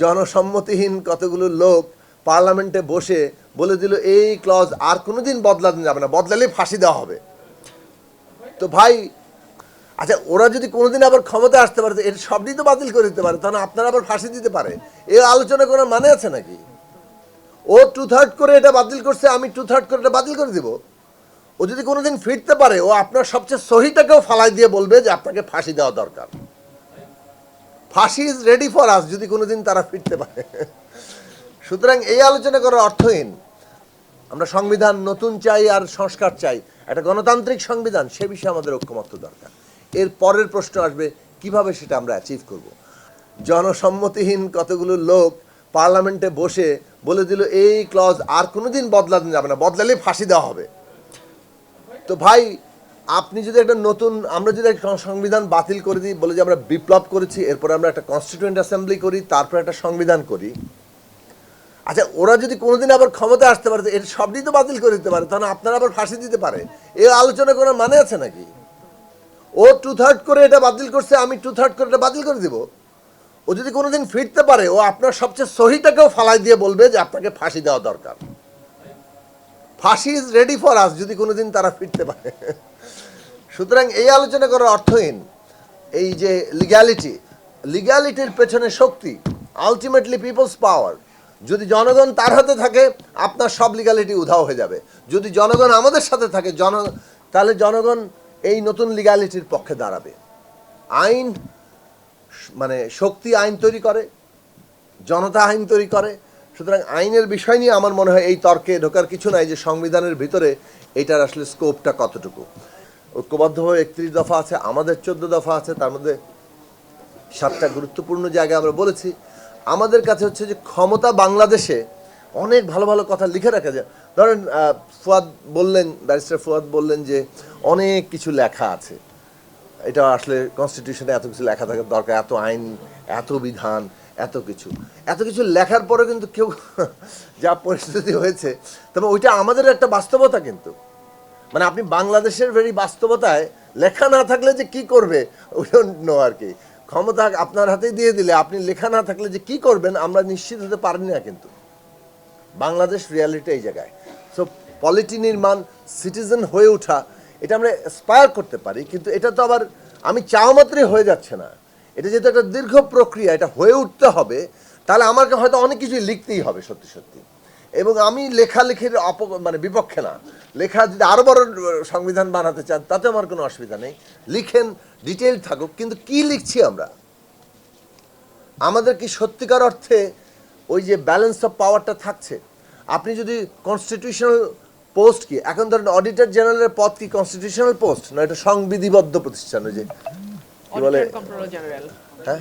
জনসম্মতিহীন কতগুলো লোক পার্লামেন্টে বসে বলে দিল, এই ক্লজ আর কোনোদিন বদলানো যাবে না বদলালে ফাঁসি দেওয়া হবে। তো ভাই আচ্ছা ওরা যদি কোনোদিন আবার ক্ষমতা আসতে পারে, এর সবই তো বাতিল করে দিতে পারে, তাহলে আপনারা আবার ফাঁসি দিতে পারে? এ আলোচনা করার মানে আছে নাকি? ও টু থার্ড করে এটা বাতিল করছে, আমি টু থার্ড করে এটা বাতিল করে দিব। ও যদি কোনোদিন ফিরতে পারে, ও আপনার সবচেয়ে সহিটাকেও ফালাই দিয়ে বলবে যে আপনাকে ফাঁসি দেওয়া দরকার। ফাঁসি ইজ রেডি ফর আস যদি কোনোদিন তারা ফিরতে পারে। সুতরাং এই আলোচনা করার অর্থহীন। আমরা সংবিধান নতুন চাই আর সংস্কার চাই। একটা গণতান্ত্রিক সংবিধান, সে বিষয়ে আমাদের ঐক্যমত্য দরকার। এর পরের প্রশ্ন আসবে, কীভাবে সেটা আমরা অ্যাচিভ করব? জনসম্মতিহীন কতগুলো লোক পার্লামেন্টে বসে বলে দিল, এই ক্লজ আর কোনোদিন বদলানো যাবে না বদলালে ফাঁসি দেওয়া হবে। তো ভাই আপনি যদি একটা নতুন, আমরা যদি একটা সংবিধান বাতিল করে দিই, বলে যে আমরা বিপ্লব করেছি, এরপরে আমরা একটা কনস্টিটিউয়েন্ট অ্যাসেম্বলি করি, তারপর একটা সংবিধান করি আচ্ছা ওরা যদি কোনোদিন আবার ক্ষমতা আসতে পারে এটা সবই তো বাতিল করে দিতে পারে, তাহলে আপনারা আবার ফাঁসি দিতে পারে। এ আলোচনা করার মানে আছে নাকি? ও টু থার্ড করে এটা বাতিল করছে, আমি টু থার্ড করে এটা বাতিল করে দিব। ও যদি কোনোদিন ফিরতে পারে, ও আপনার সবচেয়ে সহিটাকেও ফালাই দিয়ে বলবে যে আপনাকে ফাঁসি দেওয়া দরকার। ফাঁসি ইজ রেডি ফর আস যদি কোনোদিন তারা ফিরতে পারে। সুতরাং এই আলোচনা করার অর্থহীন। এই যে লিগ্যালিটি লিগ্যালিটির পেছনে শক্তি আলটিমেটলি পিপলস পাওয়ার যদি জনগণ তার হাতে থাকে, আপনার সব লিগ্যালিটি উধাও হয়ে যাবে। যদি জনগণ আমাদের সাথে থাকে, জন, তাহলে জনগণ এই নতুন লিগ্যালিটির পক্ষে দাঁড়াবে। আইন মানে শক্তি আইন তৈরি করে, জনতা আইন তৈরি করে সুতরাং আইনের বিষয় নিয়ে আমার মনে হয় এই তর্কে ঢোকার কিছু নাই যে সংবিধানের ভিতরে এটার আসলে স্কোপটা কতটুকু। ঐক্যবদ্ধভাবে একত্রিশ দফা আছে, আমাদের চোদ্দ দফা আছে, তার মধ্যে সাতটা গুরুত্বপূর্ণ জায়গা আমরা বলেছি। আমাদের কাছে হচ্ছে যে ক্ষমতা বাংলাদেশে অনেক ভালো ভালো কথা লিখে রাখা যায়। ধরেন ফুয়াদ বললেন, ব্যারিস্টার ফুয়াদ বললেন যে অনেক কিছু লেখা আছে। এটা আসলে কনস্টিটিউশনে এত কিছু লেখা থাকার দরকার, এত আইন, এত বিধান, এত কিছু। এত কিছু লেখার পরে কিন্তু কেউ যা পরিস্থিতি হয়েছে, তবে ওইটা আমাদের একটা বাস্তবতা কিন্তু। মানে আপনি বাংলাদেশের ভেরি বাস্তবতায় লেখা না থাকলে যে কি করবে ওই নো আর কি। ক্ষমতা আপনার হাতেই দিয়ে দিলে, আপনি লেখা না থাকলে যে কি করবেন, আমরা নিশ্চিত হতে পারি না কিন্তু। বাংলাদেশ রিয়ালিটি এই জায়গায়। সো পলিটি নির্মাণ সিটিজেন হয়ে ওঠা এটা আমরা স্পায়ার করতে পারি, কিন্তু এটা তো আবার আমি চাওয়া মাত্রই হয়ে যাচ্ছে না। এটা যেহেতু একটা দীর্ঘ প্রক্রিয়া, এটা হয়ে উঠতে হবে, তাহলে আমাকে হয়তো অনেক কিছুই লিখতেই হবে সত্যি সত্যি। এবং আমি লেখালেখির অপ মানে বিপক্ষে না। লেখা যদি আরও বড় সংবিধান বানাতে চান, তাতে আমার কোনো অসুবিধা নেই। লিখেন ডিটেল থাকুক, কিন্তু কি লিখছি আমরা? আমাদের কি সত্যিকার অর্থে ওই যে ব্যালেন্স অফ পাওয়ারটা থাকছে? আপনি যদি কনস্টিটিউশনাল পোস্ট কি? এখন ধরেন অডিটর জেনারেলের পদ কি? কনস্টিটিউশনাল পোস্ট না এটা সংবিধিবদ্ধ প্রতিষ্ঠান ওই যে কি বলে? কন্ট্রোলার জেনারেল হ্যাঁ?